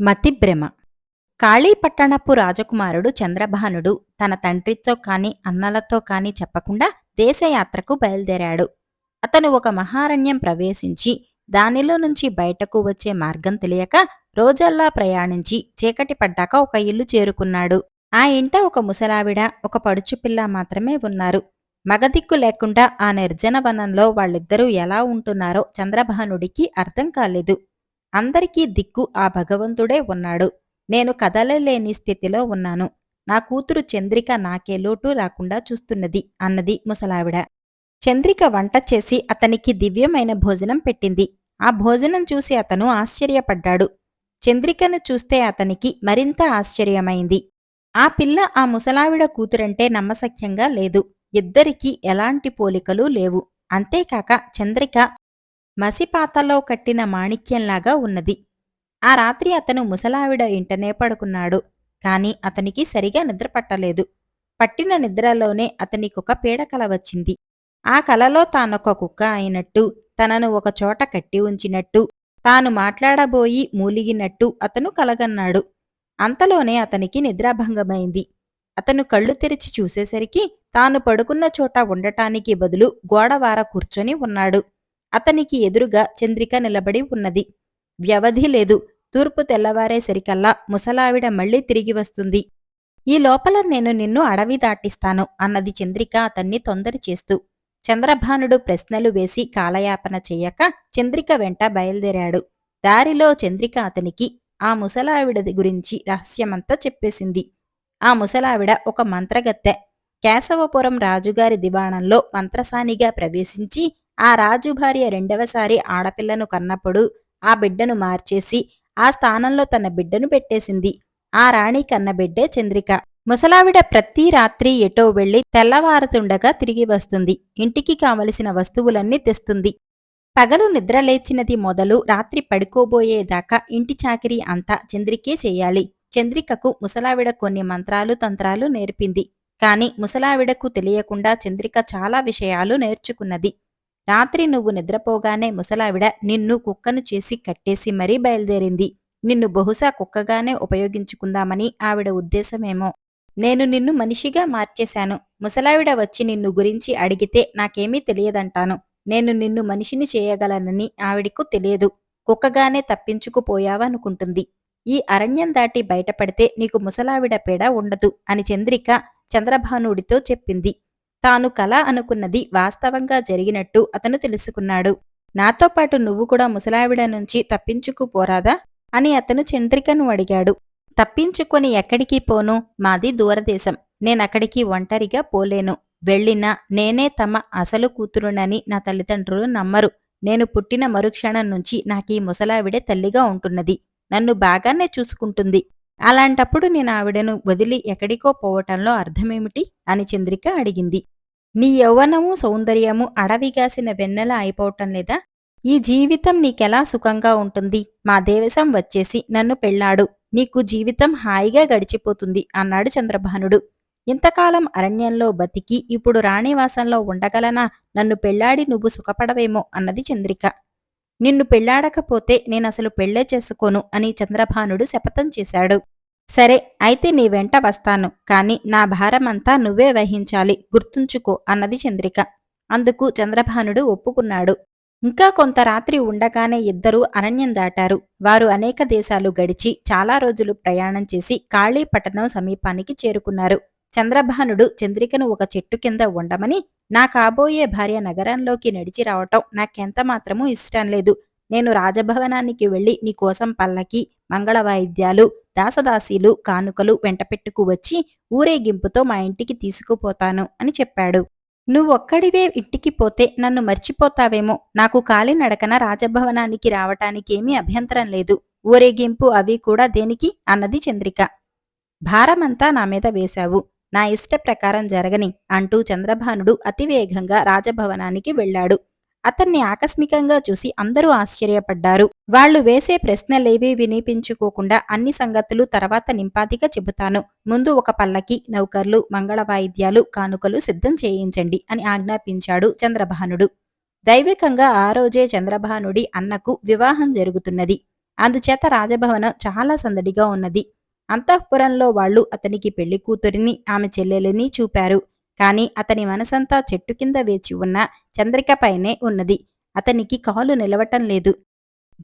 మతిభ్రమ కాళీపట్టణపు రాజకుమారుడు చంద్రభానుడు తన తండ్రితో కాని అన్నలతో కాని చెప్పకుండా దేశయాత్రకు బయలుదేరాడు. అతను ఒక మహారణ్యం ప్రవేశించి దానిలో నుంచి బయటకు వచ్చే మార్గం తెలియక రోజల్లా ప్రయాణించి చీకటి పడ్డాక ఒక ఇల్లు చేరుకున్నాడు. ఆ ఇంట ఒక ముసలావిడ ఒక పడుచుపిల్ల మాత్రమే ఉన్నారు. మగదిక్కు లేకుండా ఆ నిర్జన వనంలో వాళ్ళిద్దరూ ఎలా ఉంటున్నారో చంద్రభానుడికి అర్థం కాలేదు. అందరికీ దిక్కు ఆ భగవంతుడే ఉన్నాడు. నేను కదలలేని స్థితిలో ఉన్నాను. నా కూతురు చంద్రిక నాకే లోటు రాకుండా చూస్తున్నది అన్నది ముసలావిడ. చంద్రిక వంట చేసి అతనికి దివ్యమైన భోజనం పెట్టింది. ఆ భోజనం చూసి అతను ఆశ్చర్యపడ్డాడు. చంద్రికను చూస్తే అతనికి మరింత ఆశ్చర్యమైంది. ఆ పిల్ల ఆ ముసలావిడ కూతురంటే నమ్మసఖ్యంగా లేదు. ఇద్దరికీ ఎలాంటి పోలికలు లేవు. అంతేకాక చంద్రిక మసిపాతలో కట్టిన మాణిక్యంలాగా ఉన్నది. ఆ రాత్రి అతను ముసలావిడ ఇంటనే పడుకున్నాడు. కాని అతనికి సరిగా నిద్ర పట్టలేదు. పట్టిన నిద్రలోనే అతనికొక పీడకల వచ్చింది. ఆ కలలో తానొక కుక్క అయినట్టు తనను ఒక చోట కట్టి ఉంచినట్టు తాను మాట్లాడబోయి మూలిగినట్టు అతను కలగన్నాడు. అంతలోనే అతనికి నిద్రాభంగమైంది. అతను కళ్ళు తెరిచి చూసేసరికి తాను పడుకున్న చోట ఉండటానికి బదులు గోడవార కూర్చొని ఉన్నాడు. అతనికి ఎదురుగా చంద్రిక నిలబడి ఉన్నది. వ్యవధి లేదు. తూర్పు తెల్లవారేసరికల్లా ముసలావిడ మళ్ళీ తిరిగి వస్తుంది. ఈ లోపల నేను నిన్ను అడవి దాటిస్తాను అన్నది చంద్రిక అతన్ని తొందర చేస్తూ. చంద్రభానుడు ప్రశ్నలు వేసి కాలయాపన చెయ్యక చంద్రిక వెంట బయలుదేరాడు. దారిలో చంద్రిక అతనికి ఆ ముసలావిడ గురించి రహస్యమంతా చెప్పేసింది. ఆ ముసలావిడ ఒక మంత్రగత్తె. కేశవపురం రాజుగారి దివాణంలో మంత్రసానిగా ప్రవేశించి ఆ రాజు భార్య రెండవసారి ఆడపిల్లను కన్నప్పుడు ఆ బిడ్డను మార్చేసి ఆ స్థానంలో తన బిడ్డను పెట్టేసింది. ఆ రాణి కన్న బిడ్డే చంద్రిక. ముసలావిడ ప్రతి రాత్రి ఎటో వెళ్ళి తెల్లవారుతుండగా తిరిగి వస్తుంది. ఇంటికి కావలసిన వస్తువులన్నీ తెస్తుంది. పగలు నిద్రలేచినది మొదలు రాత్రి పడుకోబోయేదాకా ఇంటి చాకిరీ అంతా చంద్రికే చేయాలి. చంద్రికకు ముసలావిడ కొన్ని మంత్రాలు తంత్రాలు నేర్పింది. కాని ముసలావిడకు తెలియకుండా చంద్రిక చాలా విషయాలు నేర్చుకున్నది. రాత్రి నువ్వు నిద్రపోగానే ముసలావిడ నిన్ను కుక్కను చేసి కట్టేసి మరీ బయలుదేరింది. నిన్ను బహుశా కుక్కగానే ఉపయోగించుకుందామని ఆవిడ ఉద్దేశమేమో. నేను నిన్ను మనిషిగా మార్చేశాను. ముసలావిడ వచ్చి నిన్ను గురించి అడిగితే నాకేమీ తెలియదంటాను. నేను నిన్ను మనిషిని చేయగలనని ఆవిడకు తెలియదు. కుక్కగానే తప్పించుకుపోయావనుకుంటుంది. ఈ అరణ్యం దాటి బయటపడితే నీకు ముసలావిడ పేడ ఉండదు అని చంద్రిక చంద్రభానుడితో చెప్పింది. తాను కల అనుకున్నది వాస్తవంగా జరిగినట్టు అతను తెలుసుకున్నాడు. నాతో పాటు నువ్వు కూడా ముసలావిడ నుంచి తప్పించుకుపోరాదా అని అతను చంద్రికను అడిగాడు. తప్పించుకొని ఎక్కడికి పోను? మాది దూరదేశం. నేనక్కడికి ఒంటరిగా పోలేను. వెళ్ళినా నేనే తమ అసలు కూతురునని నా తల్లిదండ్రులు నమ్మరు. నేను పుట్టిన మరుక్షణం నుంచి నాకీ ముసలావిడే తల్లిగా ఉంటున్నది. నన్ను బాగానే చూసుకుంటుంది. అలాంటప్పుడు నేను ఆవిడను వదిలి ఎక్కడికో పోవటంలో అర్థమేమిటి? అని చంద్రిక అడిగింది. నీ యౌవనము సౌందర్యము అడవిగాసిన వెన్నెల అయిపోవటం లేదా? ఈ జీవితం నీకెలా సుఖంగా ఉంటుంది? మా దేవసం వచ్చేసి నన్ను పెళ్ళాడు. నీకు జీవితం హాయిగా గడిచిపోతుంది అన్నాడు చంద్రభానుడు. ఇంతకాలం అరణ్యంలో బతికి ఇప్పుడు రాణివాసంలో ఉండగలనా? నన్ను పెళ్ళాడి నువ్వు సుఖపడవేమో అన్నది చంద్రిక. నిన్ను పెళ్ళాడకపోతే నేనసలు పెళ్ళే చేసుకోను అని చంద్రభానుడు శపథం చేశాడు. సరే అయితే నీ వెంట వస్తాను కాని నా భారమంతా నువ్వే వహించాలి గుర్తుంచుకో అన్నది చంద్రిక. అందుకు చంద్రభానుడు ఒప్పుకున్నాడు. ఇంకా కొంత రాత్రి ఉండగానే ఇద్దరూ అరణ్యం దాటారు. వారు అనేక దేశాలు గడిచి చాలా రోజులు ప్రయాణం చేసి కాళీపట్టణం సమీపానికి చేరుకున్నారు. చంద్రభానుడు చంద్రికను ఒక చెట్టు కింద ఉండమని నా కాబోయే భార్య నగరంలోకి నడిచి రావటం నాకెంత మాత్రమూ ఇష్టం లేదు. నేను రాజభవనానికి వెళ్ళి నీకోసం పల్లకి మంగళ వాయిద్యాలు దాసదాసీలు కానుకలు వెంటపెట్టుకు వచ్చి ఊరేగింపుతో మా ఇంటికి తీసుకుపోతాను అని చెప్పాడు. నువ్వొక్కడివే ఇంటికి పోతే నన్ను మర్చిపోతావేమో. నాకు కాలినడకన రాజభవనానికి రావటానికేమీ అభ్యంతరం లేదు. ఊరేగింపు అవి కూడా దేనికి? అన్నది చంద్రిక. భారమంతా నా మీద వేశావు. నా ఇష్ట ప్రకారం జరగని అంటూ చంద్రభానుడు అతివేగంగా రాజభవనానికి వెళ్ళాడు. అతన్ని ఆకస్మికంగా చూసి అందరూ ఆశ్చర్యపడ్డారు. వాళ్ళు వేసే ప్రశ్నలేవీ వినిపించుకోకుండా అన్ని సంగతులు తర్వాత నింపాతిగా చెబుతాను. ముందు ఒక పల్లకి నౌకర్లు మంగళ వాయిద్యాలు కానుకలు సిద్ధం చేయించండి అని ఆజ్ఞాపించాడు చంద్రభానుడు. దైవికంగా ఆ రోజే చంద్రభానుడి అన్నకు వివాహం జరుగుతున్నది. అందుచేత రాజభవనం చాలా సందడిగా ఉన్నది. అంతఃపురంలో వాళ్ళు అతనికి పెళ్ళి కూతురిని ఆమె చెల్లెలిని చూపారు. కాని అతని మనసంతా చెట్టు కింద వేచి ఉన్న చంద్రికపైనే ఉన్నది. అతనికి కాలు నిలవటం లేదు.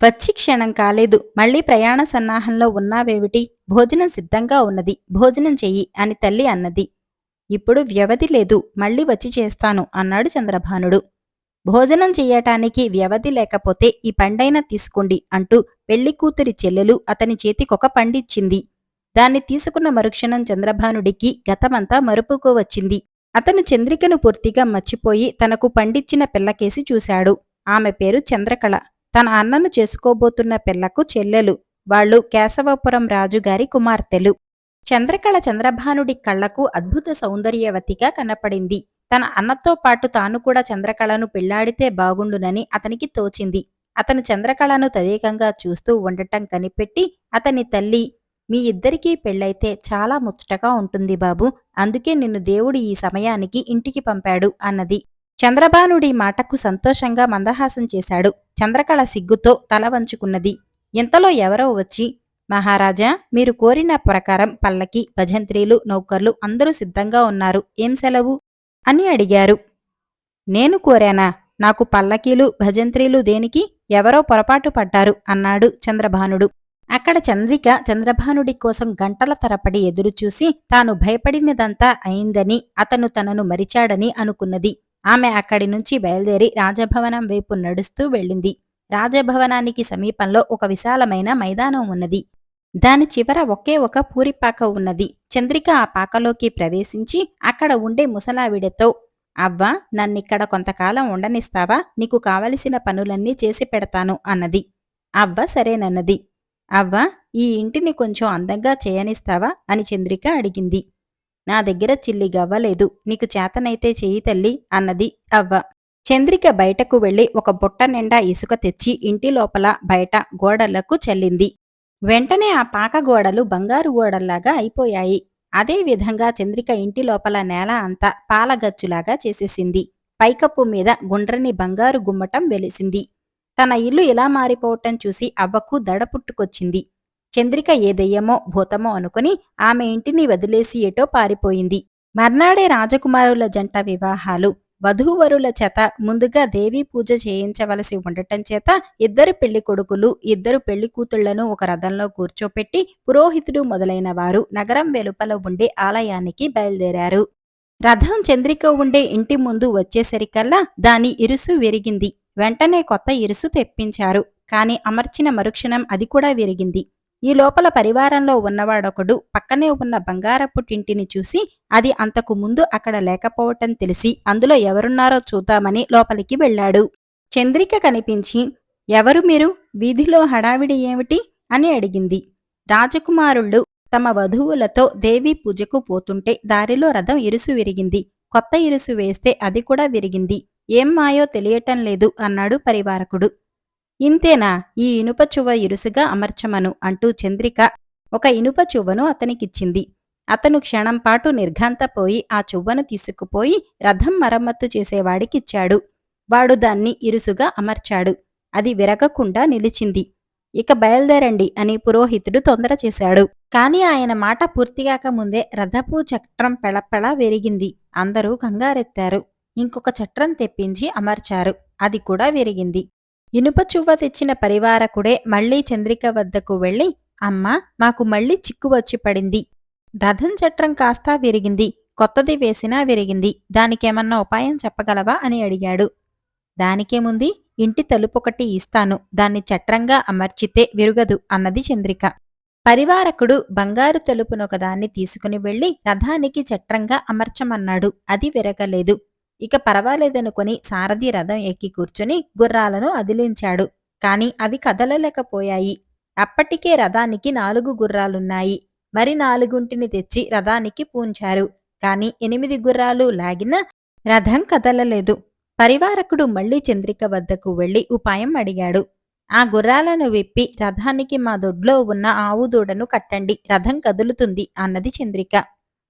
వచ్చి క్షణం కాలేదు. మళ్ళీ ప్రయాణ సన్నాహంలో ఉన్నావేమిటి? భోజనం సిద్ధంగా ఉన్నది. భోజనం చెయ్యి అని తల్లి అన్నది. ఇప్పుడు వ్యవధి లేదు. మళ్ళీ వచ్చి చేస్తాను అన్నాడు చంద్రభానుడు. భోజనం చెయ్యటానికి వ్యవధి లేకపోతే ఈ పండైనా తీసుకోండి అంటూ పెళ్ళి కూతురి చెల్లెలు అతని చేతికొక పండిచ్చింది. దాన్ని తీసుకున్న మరుక్షణం చంద్రభానుడికి గతమంతా మరుపుకు వచ్చింది. అతను చంద్రికను పూర్తిగా మర్చిపోయి తనకు పండిచ్చిన పిల్లకేసి చూశాడు. ఆమె పేరు చంద్రకళ. తన అన్నను చేసుకోబోతున్న పిల్లకు చెల్లెలు. వాళ్ళు కేశవపురం రాజుగారి కుమార్తెలు. చంద్రకళ చంద్రభానుడి కళ్ళకు అద్భుత సౌందర్యవతిగా కనపడింది. తన అన్నతో పాటు తాను కూడా చంద్రకళను పెళ్ళాడితే బాగుండునని అతనికి తోచింది. అతను చంద్రకళను తదేకంగా చూస్తూ ఉండటం కనిపెట్టి అతని తల్లి మీ ఇద్దరికీ పెళ్ళైతే చాలా ముచ్చటగా ఉంటుంది బాబు. అందుకే నిన్ను దేవుడు ఈ సమయానికి ఇంటికి పంపాడు అన్నది. చంద్రబానుడి మాటకు సంతోషంగా మందహాసం చేశాడు. చంద్రకళ సిగ్గుతో తల వంచుకున్నది. ఇంతలో ఎవరో వచ్చి మహారాజా మీరు కోరిన ప్రకారం పల్లకి భజంత్రీలు నౌకర్లు అందరూ సిద్ధంగా ఉన్నారు. ఏం సెలవు? అని అడిగారు. నేను కోరానా? నాకు పల్లకీలు భజంత్రీలు దేనికి? ఎవరో పొరపాటు పడ్డారు అన్నాడు చంద్రభానుడు. అక్కడ చంద్రిక చంద్రభానుడి కోసం గంటల తరపడి ఎదురుచూసి తాను భయపడినదంతా అయిందని అతను తనను మరిచాడని అనుకున్నది. ఆమె అక్కడి నుంచి బయలుదేరి రాజభవనం వైపు నడుస్తూ వెళ్ళింది. రాజభవనానికి సమీపంలో ఒక విశాలమైన మైదానం ఉన్నది. దాని చివర ఒకే ఒక పూరిపాక ఉన్నది. చంద్రిక ఆ పాకలోకి ప్రవేశించి అక్కడ ఉండే ముసలావిడతో అవ్వా నన్నిక్కడ కొంతకాలం ఉండనిస్తావా? నీకు కావలసిన పనులన్నీ చేసి పెడతాను అన్నది. అవ్వ సరేనన్నది. అవ్వా ఈ ఇంటిని కొంచెం అందంగా చేయనిస్తావా? అని చంద్రిక అడిగింది. నా దగ్గర చిల్లి గవ్వలేదు నీకు చేతనైతే చెయ్యి తల్లి అన్నది అవ్వ. చంద్రిక బయటకు వెళ్ళి ఒక బుట్ట నిండా ఇసుక తెచ్చి ఇంటి లోపల బయట గోడలకు చల్లింది. వెంటనే ఆ పాక గోడలు బంగారు గోడల్లాగా అయిపోయాయి. అదే విధంగా చంద్రిక ఇంటి లోపల నేల అంతా పాలగచ్చులాగా చేసేసింది. పైకప్పు మీద గుండ్రని బంగారు గుమ్మటం వెలిసింది. తన ఇల్లు ఇలా మారిపోవటం చూసి అవ్వకు దడ పుట్టుకొచ్చింది. చంద్రిక ఏ దెయ్యమో భూతమో అనుకుని ఆమె ఇంటిని వదిలేసి ఎటో పారిపోయింది. మర్నాడే రాజకుమారుల జంట వివాహాలు. వధూవరుల చేత ముందుగా దేవీ పూజ చేయించవలసి ఉండటం చేత ఇద్దరు పెళ్ళి కొడుకులు ఇద్దరు పెళ్ళి కూతుళ్ళను ఒక రథంలో కూర్చోపెట్టి పురోహితుడు మొదలైన వారు నగరం వెలుపల ఉండే ఆలయానికి బయలుదేరారు. రథం చంద్రిక ఉండే ఇంటి ముందు వచ్చేసరికల్లా దాని ఇరుసు విరిగింది. వెంటనే కొత్త ఇరుసు తెప్పించారు. కాని అమర్చిన మరుక్షణం అది కూడా విరిగింది. ఈ లోపల పరివారంలో ఉన్నవాడొకడు పక్కనే ఉన్న బంగారపు టింటిని చూసి అది అంతకు ముందు అక్కడ లేకపోవటం తెలిసి అందులో ఎవరున్నారో చూద్దామని లోపలికి వెళ్ళాడు. చంద్రిక కనిపించి ఎవరు మీరు? వీధిలో హడావిడి ఏమిటి? అని అడిగింది. రాజకుమారుళ్ళు తమ వధువులతో దేవీ పూజకు పోతుంటే దారిలో రథం ఇరుసు విరిగింది. కొత్త ఇరుసు వేస్తే అది కూడా విరిగింది. ఏం మాయో తెలియటం లేదు అన్నాడు పరివారకుడు. ఇంతేనా? ఈ ఇనుప ఇరుసుగా అమర్చమను అంటూ చంద్రిక ఒక ఇనుప చువ్వను అతనికిచ్చింది. అతను క్షణంపాటు నిర్ఘాంతపోయి ఆ చువ్వను తీసుకుపోయి రథం మరమ్మత్తు చేసేవాడికిచ్చాడు. వాడు దాన్ని ఇరుసుగా అమర్చాడు. అది విరగకుండా నిలిచింది. ఇక బయలుదేరండి అని పురోహితుడు తొందర చేశాడు. కాని ఆయన మాట పూర్తిగాక ముందే రథపు చక్రం పెళపెళ విరిగింది. అందరూ కంగారెత్తారు. ఇంకొక చట్రం తెప్పించి అమర్చారు. అది కూడా విరిగింది. ఇనుప చువ్వ తెచ్చిన పరివారకుడే మళ్ళీ చంద్రిక వద్దకు వెళ్ళి అమ్మా మాకు మళ్ళీ చిక్కు వచ్చి పడింది. రథం చట్రం కాస్తా విరిగింది. కొత్తది వేసినా విరిగింది. దానికేమన్నా ఉపాయం చెప్పగలవా? అని అడిగాడు. దానికేముంది? ఇంటి తలుపొకటి ఇస్తాను దాన్ని చట్రంగా అమర్చితే విరుగదు అన్నది చంద్రిక. పరివారకుడు బంగారు తలుపునొకదాన్ని తీసుకుని వెళ్ళి రథానికి చట్రంగా అమర్చమన్నాడు. అది విరగలేదు. ఇక పర్వాలేదనుకుని సారథి రథం ఎక్కి కూర్చుని గుర్రాలను అదిలించాడు. కాని అవి కదలలేకపోయాయి. అప్పటికే రథానికి నాలుగు గుర్రాలున్నాయి. మరి నాలుగుంటిని తెచ్చి రథానికి పూంచారు. కాని ఎనిమిది గుర్రాలు లాగినా రథం కదలలేదు. పరివారకుడు మళ్ళీ చంద్రిక వద్దకు వెళ్ళి ఉపాయం అడిగాడు. ఆ గుర్రాలను విప్పి రథానికి మా దొడ్లో ఉన్న ఆవు దూడను కట్టండి రథం కదులుతుంది అన్నది చంద్రిక.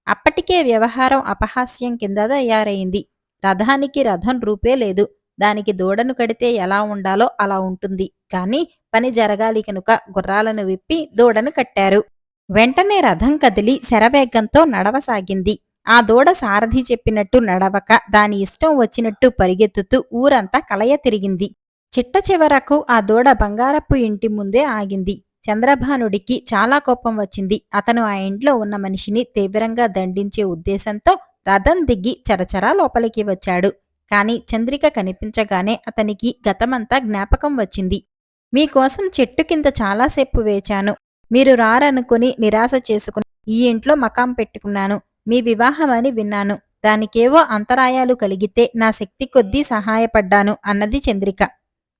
అప్పటికే వ్యవహారం అపహాస్యం కింద తయారైంది. రథానికి రథం రూపే లేదు. దానికి దూడను కడితే ఎలా ఉండాలో అలా ఉంటుంది. కాని పని జరగాలి కనుక గుర్రాలను విప్పి దూడను కట్టారు. వెంటనే రథం కదిలి శరవేగంతో నడవసాగింది. ఆ దూడ సారథి చెప్పినట్టు నడవక దాని ఇష్టం వచ్చినట్టు పరిగెత్తుతూ ఊరంతా కలయ తిరిగింది. చిట్ట చివరకు ఆ దూడ బంగారపు ఇంటి ముందే ఆగింది. చంద్రభానుడికి చాలా కోపం వచ్చింది. అతను ఆ ఇంట్లో ఉన్న మనిషిని తీవ్రంగా దండించే ఉద్దేశంతో రథం దిగి చరచరా లోపలికి వచ్చాడు. కాని చంద్రిక కనిపించగానే అతనికి గతమంతా జ్ఞాపకం వచ్చింది. మీకోసం చెట్టు కింద చాలాసేపు వేచాను. మీరు రారనుకుని నిరాశ చేసుకుని ఈ ఇంట్లో మకాం పెట్టుకున్నాను. మీ వివాహమని విన్నాను. దానికేవో అంతరాయాలు కలిగితే నా శక్తి కొద్దీ సహాయపడ్డాను అన్నది చంద్రిక.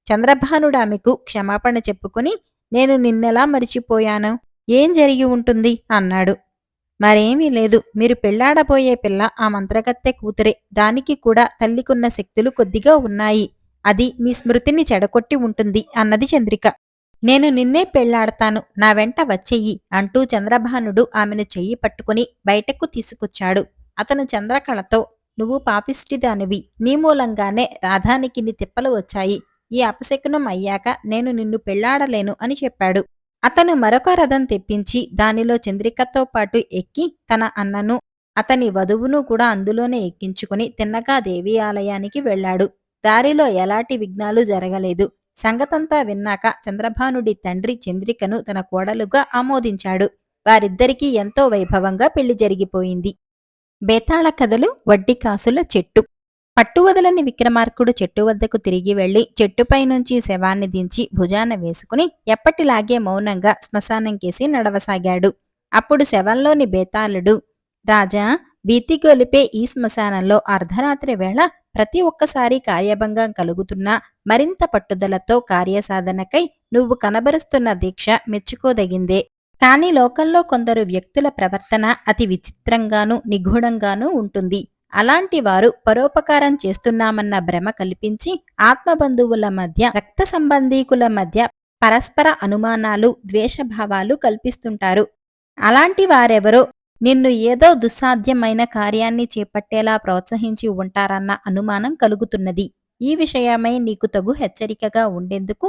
చంద్రభానుడు ఆమెకు క్షమాపణ చెప్పుకుని నేను నిన్నెలా మరిచిపోయాను? ఏం జరిగి ఉంటుంది? అన్నాడు. మరేమీ లేదు. మీరు పెళ్ళాడబోయే పిల్ల ఆ మంత్రగత్తె కూతురే. దానికి కూడా తల్లికున్న శక్తులు కొద్దిగా ఉన్నాయి. అది మీ స్మృతిని చెడగొట్టి ఉంటుంది అన్నది చంద్రిక. నేను నిన్నే పెళ్ళాడతాను నా వెంట వచ్చెయ్యి అంటూ చంద్రభానుడు ఆమెను చెయ్యి పట్టుకుని బయటకు తీసుకొచ్చాడు. అతను చంద్రకళతో నువ్వు పాపిష్టిదానివి. నీ మూలంగానే రాధానికి నీ తిప్పలు వచ్చాయి. ఈ అపశకునం అయ్యాక నేను నిన్ను పెళ్ళాడలేను అని చెప్పాడు. అతను మరొక రథం తెప్పించి దానిలో చంద్రికతో పాటు ఎక్కి తన అన్నను అతని వధువును కూడా అందులోనే ఎక్కించుకుని తిన్నగా దేవి ఆలయానికి వెళ్ళాడు. దారిలో ఎలాంటి విఘ్నాలు జరగలేదు. సంగతంతా విన్నాక చంద్రభానుడి తండ్రి చంద్రికను తన కోడలుగా ఆమోదించాడు. వారిద్దరికీ ఎంతో వైభవంగా పెళ్ళి జరిగిపోయింది. బేతాళ కథలు వడ్డీ కాసుల చెట్టు. పట్టువదలని విక్రమార్కుడు చెట్టు వద్దకు తిరిగి వెళ్ళి చెట్టుపై నుంచి శవాన్ని దించి భుజాన వేసుకుని ఎప్పటిలాగే మౌనంగా శ్మశానం కేసి నడవసాగాడు. అప్పుడు శవంలోని బేతాళుడు రాజా గొలిపే ఈ శ్మశానంలో అర్ధరాత్రి వేళ ప్రతి ఒక్కసారి కార్యభంగం కలుగుతున్నా మరింత పట్టుదలతో కార్యసాధనకై నువ్వు కనబరుస్తున్న దీక్ష మెచ్చుకోదగిందే. కాని లోకంలో కొందరు వ్యక్తుల ప్రవర్తన అతి విచిత్రంగానూ నిగూఢంగానూ ఉంటుంది. అలాంటి వారు పరోపకారం చేస్తున్నామన్న భ్రమ కల్పించి ఆత్మబంధువుల మధ్య రక్త సంబంధీకుల మధ్య పరస్పర అనుమానాలు ద్వేషభావాలు కల్పిస్తుంటారు. అలాంటి వారెవరో నిన్ను ఏదో దుస్సాధ్యమైన కార్యాన్ని చేపట్టేలా ప్రోత్సహించి ఉంటారన్న అనుమానం కలుగుతున్నది. ఈ విషయమై నీకు తగు హెచ్చరికగా ఉండేందుకు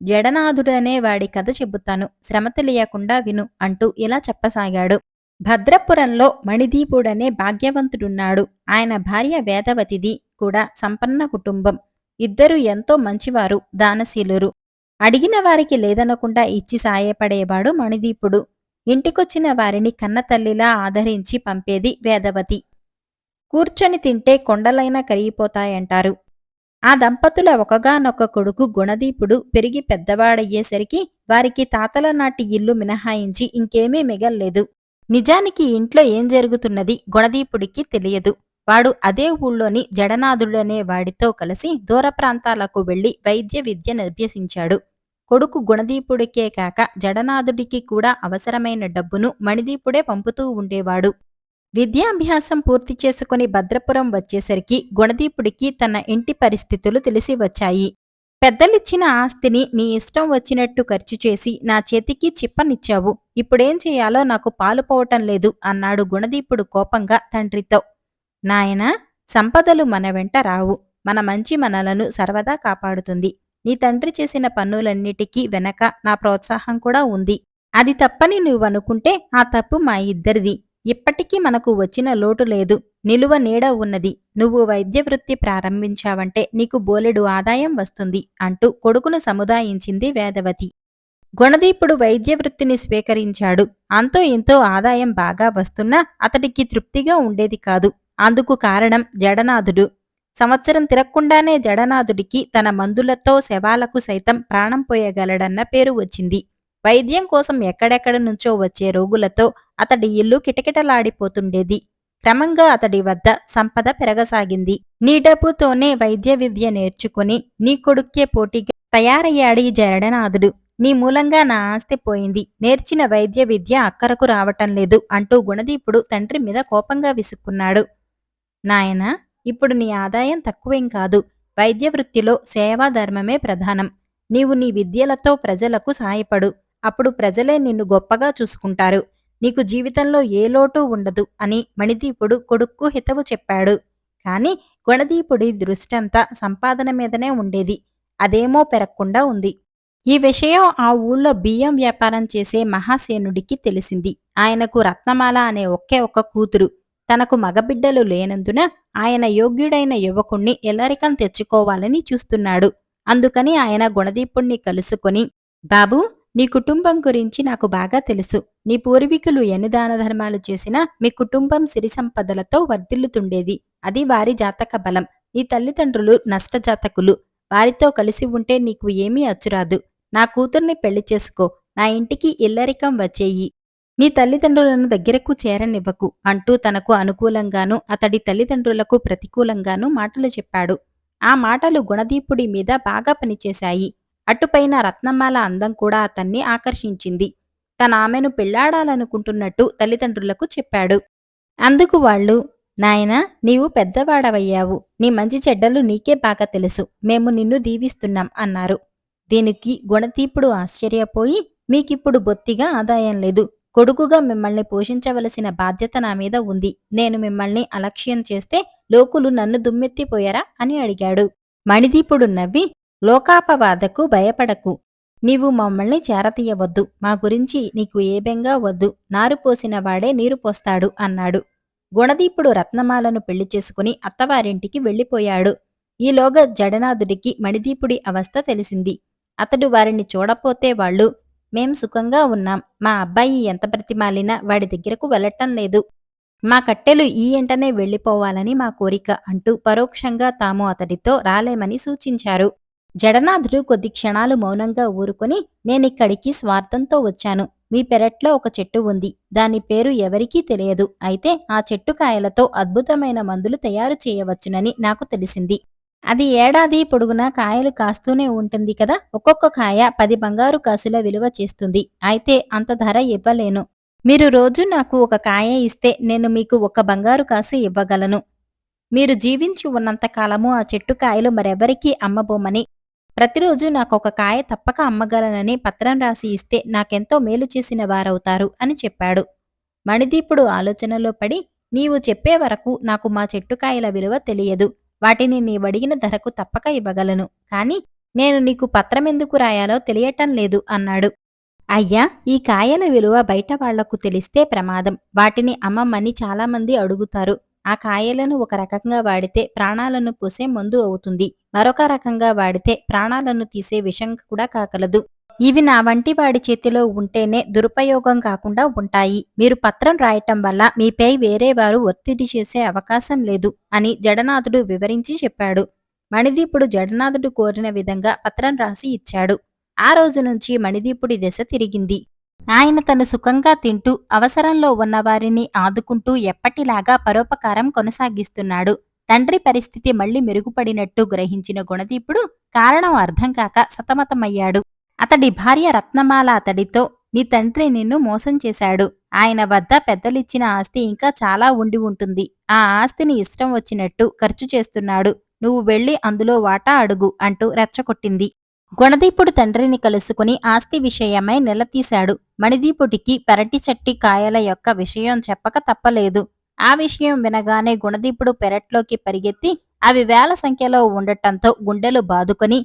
జడనాథుడనే వాడి కథ చెబుతాను. శ్రమ తెలియకుండా విను అంటూ ఇలా చెప్పసాగాడు. భద్రపురంలో మణిదీపుడనే భాగ్యవంతుడున్నాడు. ఆయన భార్య వేదవతిది కూడా సంపన్న కుటుంబం. ఇద్దరు ఎంతో మంచివారు దానశీలురు. అడిగిన వారికి లేదనకుండా ఇచ్చి సాయపడేవాడు మణిదీపుడు. ఇంటికొచ్చిన వారిని కన్నతల్లిలా ఆదరించి పంపేది వేదవతి. కూర్చొని తింటే కొండలైనా కరిగిపోతాయంటారు. ఆ దంపతుల ఒకగానొక కొడుకు గుణదీపుడు పెరిగి పెద్దవాడయ్యేసరికి వారికి తాతల నాటి ఇల్లు మినహాయించి ఇంకేమీ మిగల్లేదు. నిజానికి ఇంట్లో ఏం జరుగుతున్నది గుణదీపుడికి తెలియదు. వాడు అదే ఊళ్ళోని జడనాథుడనే వాడితో కలిసి దూర ప్రాంతాలకు వెళ్ళి వైద్య విద్యను అభ్యసించాడు కొడుకు గుణదీపుడికే కాక జడనాథుడికి కూడా అవసరమైన డబ్బును మణిదీపుడే పంపుతూ ఉండేవాడు. విద్యాభ్యాసం పూర్తి చేసుకుని భద్రపురం వచ్చేసరికి గుణదీపుడికి తన ఇంటి పరిస్థితులు తెలిసి వచ్చాయి. పెద్దలిచ్చిన ఆస్తిని నీ ఇష్టం వచ్చినట్టు ఖర్చు చేసి నా చేతికి చిప్పనిచ్చావు. ఇప్పుడేం చేయాలో నాకు పాలుపోవటం లేదు అన్నాడు గుణదీపుడు కోపంగా తండ్రితో. నాయనా సంపదలు మన వెంట రావు. మన మంచి మనలను సర్వదా కాపాడుతుంది. నీ తండ్రి చేసిన పన్నులన్నిటికీ వెనక నా ప్రోత్సాహం కూడా ఉంది. అది తప్పని నువ్వనుకుంటే ఆ తప్పు మా ఇద్దరిది. ఇప్పటికీ మనకు వచ్చిన లోటు లేదు. నిలువ నీడ ఉన్నది. నువ్వు వైద్య వృత్తి ప్రారంభించావంటే నీకు బోలెడు ఆదాయం వస్తుంది అంటూ కొడుకును సముదాయించింది వేదవతి. గుణదీపుడు వైద్య వృత్తిని స్వీకరించాడు. అంతో ఇంతో ఆదాయం బాగా వస్తున్నా అతడికి తృప్తిగా ఉండేది కాదు. అందుకు కారణం జడనాథుడు. సంవత్సరం తిరక్కుండానే జడనాథుడికి తన మందులతో శవాలకు సైతం ప్రాణం పోయగలడన్న పేరు వచ్చింది. వైద్యం కోసం ఎక్కడెక్కడ నుంచో వచ్చే రోగులతో అతడి ఇల్లు కిటకిటలాడిపోతుండేది. క్రమంగా అతడి వద్ద సంపద పెరగసాగింది. నీ డబ్బుతోనే వైద్య విద్య నేర్చుకుని నీ కొడుక్కే పోటీగా తయారయ్యాడు ఈ జరడనాథుడు నీ మూలంగా నా ఆస్తి పోయింది. నేర్చిన వైద్య విద్య అక్కరకు రావటం లేదు అంటూ గుణదీపుడు తండ్రి మీద కోపంగా విసుక్కున్నాడు. నాయనా ఇప్పుడు నీ ఆదాయం తక్కువేం కాదు. వైద్య వృత్తిలో సేవా ధర్మమే ప్రధానం. నీవు నీ విద్యలతో ప్రజలకు సాయపడు. అప్పుడు ప్రజలే నిన్ను గొప్పగా చూసుకుంటారు. నీకు జీవితంలో ఏ లోటు ఉండదు అని మణిదీపుడు కొడుక్కు హితవు చెప్పాడు. కాని గుణదీపుడి దృష్టంతా సంపాదన మీదనే ఉండేది. అదేమో పెరగకుండా ఉంది. ఈ విషయం ఆ ఊళ్ళో బియ్యం వ్యాపారం చేసే మహాసేనుడికి తెలిసింది. ఆయనకు రత్నమాల అనే ఒకే ఒక్క కూతురు. తనకు మగబిడ్డలు లేనందున ఆయన యోగ్యుడైన యువకుణ్ణి ఎల్లరికం తెచ్చుకోవాలని చూస్తున్నాడు. అందుకని ఆయన గుణదీపుణ్ణి కలుసుకొని బాబూ నీ కుటుంబం గురించి నాకు బాగా తెలుసు. నీ పూర్వీకులు ఎన్ని దాన ధర్మాలు చేసినా మీ కుటుంబం సిరి సంపదలతో వర్ధిల్లుతుండేది. అది వారి జాతక బలం. నీ తల్లిదండ్రులు నష్టజాతకులు. వారితో కలిసి ఉంటే నీకు ఏమీ అచ్చురాదు. నా కూతుర్ని పెళ్ళి చేసుకో. నా ఇంటికి ఇల్లరికం వచ్చేయి. నీ తల్లిదండ్రులను దగ్గరకు చేరనివ్వకు అంటూ తనకు అనుకూలంగానూ అతడి తల్లిదండ్రులకు ప్రతికూలంగానూ మాటలు చెప్పాడు. ఆ మాటలు గుణదీపుడి మీద బాగా పనిచేశాయి. అటుపైన రత్నమాల అందం కూడా అతన్ని ఆకర్షించింది. తన ఆమెను పెళ్ళాడాలనుకుంటున్నట్టు తల్లిదండ్రులకు చెప్పాడు. అందుకు వాళ్ళు నాయనా నీవు పెద్దవాడవయ్యావు. నీ మంచి చెడ్డలు నీకే బాగా తెలుసు. మేము నిన్ను దీవిస్తున్నాం అన్నారు. దీనికి గుణదీపుడు ఆశ్చర్యపోయి మీకిప్పుడు బొత్తిగా ఆదాయం లేదు. కొడుకుగా మిమ్మల్ని పోషించవలసిన బాధ్యత నా మీద ఉంది. నేను మిమ్మల్ని అలక్ష్యం చేస్తే లోకులు నన్ను దుమ్మెత్తిపోయారా? అని అడిగాడు. మణిదీపుడు నవ్వి లోకాపవాదకు భయపడకు. నీవు మమ్మల్ని చేరతీయవద్దు. మా గురించి నీకు ఏ బెంగా వద్దు. నారు పోసిన వాడే నీరు పోస్తాడు అన్నాడు. గుణదీపుడు రత్నమాలను పెళ్ళి చేసుకుని అత్తవారింటికి వెళ్ళిపోయాడు. ఈలోగా జడనాథుడికి మణిదీపుడి అవస్థ తెలిసింది. అతడు వారిని చూడపోతే వాళ్ళు మేం సుఖంగా ఉన్నాం. మా అబ్బాయి ఎంత ప్రతిమాలినా వాడి దగ్గరకు వెళ్ళటం లేదు. మా కట్టెలు ఈ ఎంటనే వెళ్ళిపోవాలని మా కోరిక అంటూ పరోక్షంగా తాము అతడితో రాలేమని సూచించారు. జడనాథుడు కొద్ది క్షణాలు మౌనంగా ఊరుకొని నేనిక్కడికి స్వార్థంతో వచ్చాను. మీ పెరట్లో ఒక చెట్టు ఉంది. దాని పేరు ఎవరికీ తెలియదు. అయితే ఆ చెట్టు కాయలతో అద్భుతమైన మందులు తయారు చేయవచ్చునని నాకు తెలిసింది. అది ఏడాది పొడుగునా కాయలు కాస్తూనే ఉంటుంది కదా? ఒక్కొక్క కాయ పది బంగారు కాసుల విలువ చేస్తుంది. అయితే అంత ధర ఇవ్వలేను. మీరు రోజు నాకు ఒక కాయ ఇస్తే నేను మీకు ఒక బంగారు కాసు ఇవ్వగలను. మీరు జీవించి ఉన్నంత కాలము ఆ చెట్టు కాయలు మరెవరికీ అమ్మబోమని. ప్రతిరోజు నాకు ఒక కాయ తప్పక అమ్మగలనని పత్రం రాసి ఇస్తే నాకెంతో మేలు చేసిన వారవుతారు అని చెప్పాడు. మణిదీపుడు ఆలోచనలో పడి నీవు చెప్పే వరకు నాకు మా చెట్టుకాయల విలువ తెలియదు. వాటిని నీవడిగిన ధరకు తప్పక ఇవ్వగలను. కాని నేను నీకు పత్రమెందుకు రాయాలో తెలియటం లేదు అన్నాడు. అయ్యా ఈ కాయల విలువ బయట వాళ్ళకు తెలిస్తే ప్రమాదం. వాటిని అమ్మమ్మని చాలామంది అడుగుతారు. ఆ కాయలను ఒక రకంగా వాడితే ప్రాణాలను పోసే మందు అవుతుంది. మరొక రకంగా వాడితే ప్రాణాలను తీసే విషం కూడా కాకలదు. ఇవి నా వంటి వాడి చేతిలో ఉంటేనే దురుపయోగం కాకుండా ఉంటాయి. మీరు పత్రం రాయటం వల్ల మీపై వేరే వారు ఒత్తిడి చేసే అవకాశం లేదు అని జడనాథుడు వివరించి చెప్పాడు. మణిదీపుడు జడనాథుడు కోరిన విధంగా పత్రం రాసి ఇచ్చాడు. ఆ రోజు నుంచి మణిదీపుడి దశ తిరిగింది. ఆయన తను సుఖంగా తింటూ అవసరంలో ఉన్న వారిని ఆదుకుంటూ ఎప్పటిలాగా పరోపకారం కొనసాగిస్తున్నాడు. తండ్రి పరిస్థితి మళ్ళీ మెరుగుపడినట్టు గ్రహించిన గుణదీపుడు కారణం అర్థం కాక సతమతమయ్యాడు. అతడి భార్య రత్నమాల అతడితో నీ తండ్రి నిన్ను మోసం చేశాడు. ఆయన వద్ద పెద్దలిచ్చిన ఆస్తి ఇంకా చాలా ఉండి ఉంటుంది. ఆ ఆస్తిని ఇష్టం వచ్చినట్టు ఖర్చు చేస్తున్నాడు. నువ్వు వెళ్ళి అందులో వాటా అడుగు అంటూ రెచ్చగొట్టింది. గుణదీపుడు తండ్రిని కలుసుకుని ఆస్తి విషయమై నిలదీశాడు. మణిదీపుడికి పెరటి చెట్టి కాయల యొక్క విషయం చెప్పక తప్పలేదు. ఆ విషయం వినగానే గుణదీపుడు పెరట్లోకి పరిగెత్తి అవి వేల సంఖ్యలో ఉండటంతో గుండెలు బాదుకొని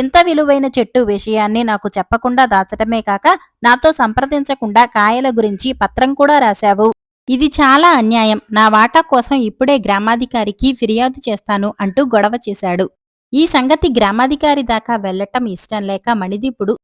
ఇంత విలువైన చెట్టు విషయాన్ని నాకు చెప్పకుండా దాచటమే కాక నాతో సంప్రదించకుండా కాయల గురించి పత్రం కూడా రాశావు. ఇది చాలా అన్యాయం. నా వాటా కోసం ఇప్పుడే గ్రామాధికారికి ఫిర్యాదు చేస్తాను అంటూ గొడవ చేశాడు. ఈ సంగతి గ్రామాధికారి దాకా వెళ్ళటం ఇష్టం లేక మణిదీపుడు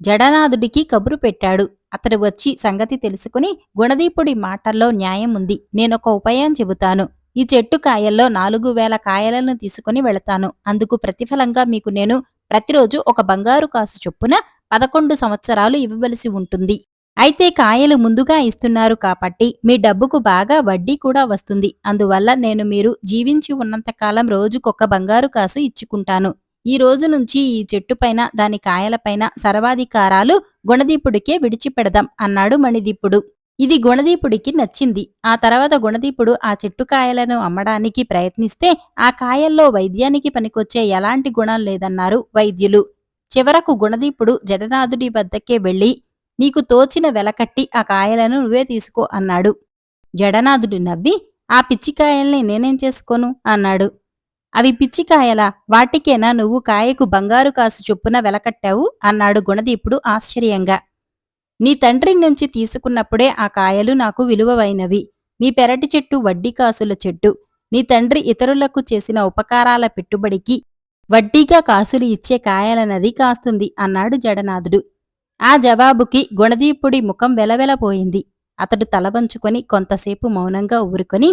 జడనాథుడికి కబురు పెట్టాడు. అతడు వచ్చి సంగతి తెలుసుకుని గుణదీపుడి మాటల్లో న్యాయం ఉంది. నేనొక ఉపాయం చెబుతాను. ఈ చెట్టు కాయల్లో నాలుగు వేల కాయలను తీసుకుని వెళతాను. అందుకు ప్రతిఫలంగా మీకు నేను ప్రతిరోజు ఒక బంగారు కాసు చొప్పున పదకొండు సంవత్సరాలు ఇవ్వవలసి ఉంటుంది. అయితే కాయలు ముందుగా ఇస్తున్నారు కాబట్టి మీ డబ్బుకు బాగా వడ్డీ కూడా వస్తుంది. అందువల్ల నేను మీరు జీవించి ఉన్నంతకాలం రోజుకొక బంగారు కాసు ఇచ్చుకుంటాను. ఈ రోజు నుంచి ఈ చెట్టుపైన దాని కాయలపైన సర్వాధికారాలు గుణదీపుడికే విడిచిపెడదాం అన్నాడు మణిదీపుడు. ఇది గుణదీపుడికి నచ్చింది. ఆ తర్వాత గుణదీపుడు ఆ చెట్టు కాయలను అమ్మడానికి ప్రయత్నిస్తే ఆ కాయల్లో వైద్యానికి పనికొచ్చే ఎలాంటి గుణం లేదన్నారు వైద్యులు. చివరకు గుణదీపుడు జగన్నాథుడి వద్దకే వెళ్ళి నీకు తోచిన వెలకట్టి ఆ కాయలను నువ్వే తీసుకో అన్నాడు. జడనాథుడు నవ్వి ఆ పిచ్చికాయల్ని నేనేం చేసుకోను? అన్నాడు. అవి పిచ్చికాయలా వాటికేనా నువ్వు కాయకు బంగారు కాసు చొప్పున వెలకట్టావు? అన్నాడు గుణదీపుడు ఆశ్చర్యంగా. నీ తండ్రి నుంచి తీసుకున్నప్పుడే ఆ కాయలు నాకు విలువవైనవి మీ పెరటి చెట్టు వడ్డీ కాసుల చెట్టు. నీ తండ్రి ఇతరులకు చేసిన ఉపకారాల పెట్టుబడికి వడ్డీగా కాసులు ఇచ్చే కాయలనది కాస్తుంది అన్నాడు జడనాథుడు. ఆ జవాబుకి గుణదీపుడి ముఖం వెలవెలపోయింది అతడు తలవంచుకొని కొంతసేపు మౌనంగా ఊరుకొని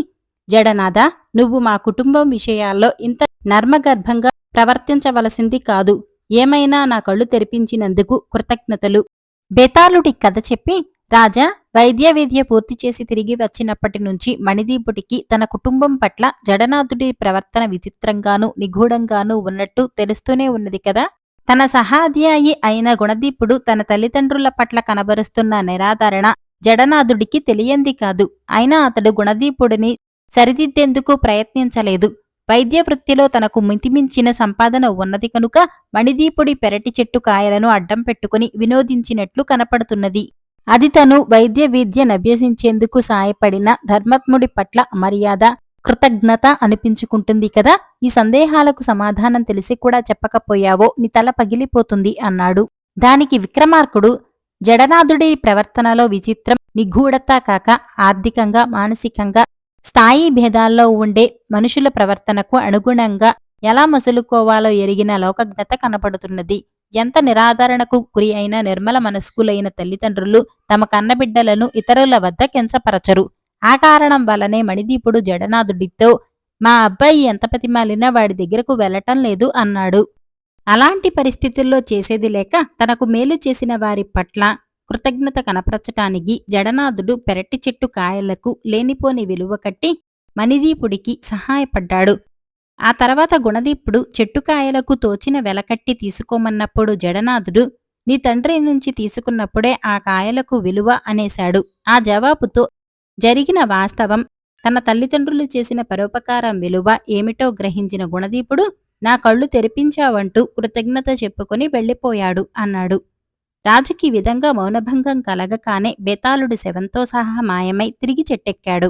జడనాథ నువ్వు మా కుటుంబం విషయాల్లో ఇంత నర్మగర్భంగా ప్రవర్తించవలసింది కాదు. ఏమైనా నా కళ్ళు తెరిపించినందుకు కృతజ్ఞతలు. బేతాళుడి కథ చెప్పి రాజా వైద్య విద్య పూర్తి చేసి తిరిగి వచ్చినప్పటి నుంచి మణిదీపుడికి తన కుటుంబం పట్ల జడనాథుడి ప్రవర్తన విచిత్రంగానూ నిగూఢంగానూ ఉన్నట్టు తెలుస్తూనే ఉన్నది కదా? తన సహాధ్యాయి అయిన గుణదీపుడు తన తల్లిదండ్రుల పట్ల కనబరుస్తున్న నిరాధారణ జడనాథుడికి తెలియంది కాదు. అయినా అతడు గుణదీపుడిని సరిదిద్దేందుకు ప్రయత్నించలేదు. వైద్య వృత్తిలో తనకు మితిమించిన సంపాదన ఉన్నది కనుక మణిదీపుడి పెరటి చెట్టు కాయలను అడ్డం పెట్టుకుని వినోదించినట్లు కనపడుతున్నది. అది తను వైద్య విద్యను అభ్యసించేందుకు సాయపడిన ధర్మత్ముడి పట్ల మర్యాద కృతజ్ఞత అనిపించుకుంటుంది కదా? ఈ సందేహాలకు సమాధానం తెలిసి కూడా చెప్పకపోయావో నీ తల పగిలిపోతుంది అన్నాడు. దానికి విక్రమార్కుడు జడనాథుడి ప్రవర్తనలో విచిత్రం నిగూఢత కాక ఆర్థికంగా మానసికంగా స్థాయి భేదాల్లో ఉండే మనుషుల ప్రవర్తనకు అనుగుణంగా ఎలా మసులుకోవాలో ఎరిగిన లోకజ్ఞత కనపడుతున్నది. ఎంత నిరాదరణకు గురి అయిన నిర్మల మనస్కులైన తల్లిదండ్రులు తమ కన్నబిడ్డలను ఇతరుల వద్ద కెంచపరచరు. ఆ కారణం వల్లనే మణిదీపుడు జడనాథుడితో మా అబ్బాయి ఎంత పతిమాలినా వాడి దగ్గరకు వెళ్ళటం లేదు అన్నాడు. అలాంటి పరిస్థితుల్లో చేసేది లేక తనకు మేలు చేసిన వారి పట్ల కృతజ్ఞత కనపరచటానికి జడనాథుడు పెరటి చెట్టు కాయలకు లేనిపోని విలువ కట్టి మణిదీపుడికి సహాయపడ్డాడు. ఆ తర్వాత గుణదీపుడు చెట్టుకాయలకు తోచిన వెలకట్టి తీసుకోమన్నప్పుడు జడనాథుడు నీ తండ్రి నుంచి తీసుకున్నప్పుడే ఆ కాయలకు విలువ అనేశాడు. ఆ జవాబుతో జరిగిన వాస్తవం తన తల్లిదండ్రులు చేసిన పరోపకారం విలువ ఏమిటో గ్రహించిన గుణదీపుడు నా కళ్ళు తెరిపించావంటూ కృతజ్ఞత చెప్పుకొని వెళ్ళిపోయాడు అన్నాడు. రాజుకి విధంగా మౌనభంగం కలగకానే బేతాళుడి శవంతో సహా మాయమై తిరిగి చెట్టెక్కాడు.